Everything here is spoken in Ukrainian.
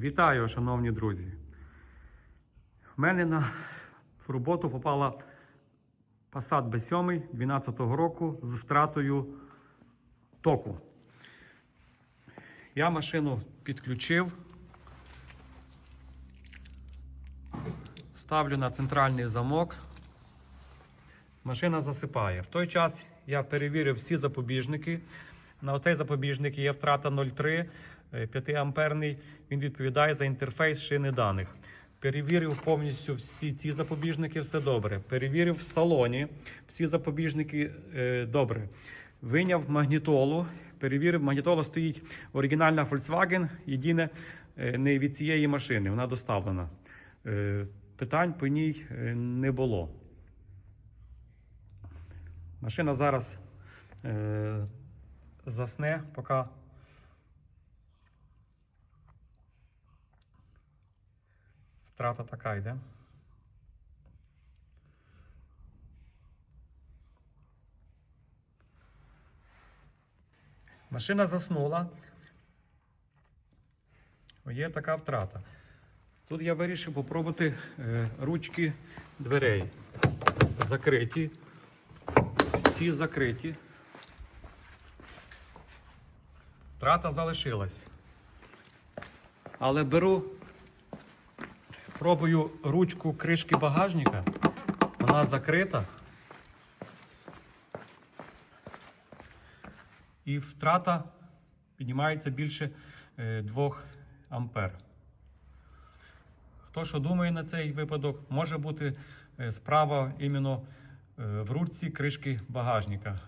Вітаю, шановні друзі. В мене на роботу попала Passat B7 12 року з втратою току. Я машину підключив, ставлю на центральний замок. Машина засипає. В той час я перевірив всі запобіжники. На оцей запобіжник є втрата 0,3 е, 5 амперний. Він відповідає за інтерфейс шини даних. Перевірив повністю всі ці запобіжники, все добре. Перевірив в салоні всі запобіжники е, добре. Виняв магнітолу. Перевірив, магнітола стоїть оригінальна Volkswagen, єдине е, не від цієї машини. Вона доставлена. Е, питань по ній е, не було. Машина зараз е, засне, поки втрата така йде. Машина заснула. Є така втрата. Тут я вирішив попробувати е, ручки дверей. Закриті. Всі закриті. Втрата залишилась. Але беру, пробую ручку кришки багажника. Вона закрита. І втрата піднімається більше 2 ампер. Хто що думає на цей випадок, може бути е, справа іменно е, в ручці кришки багажника.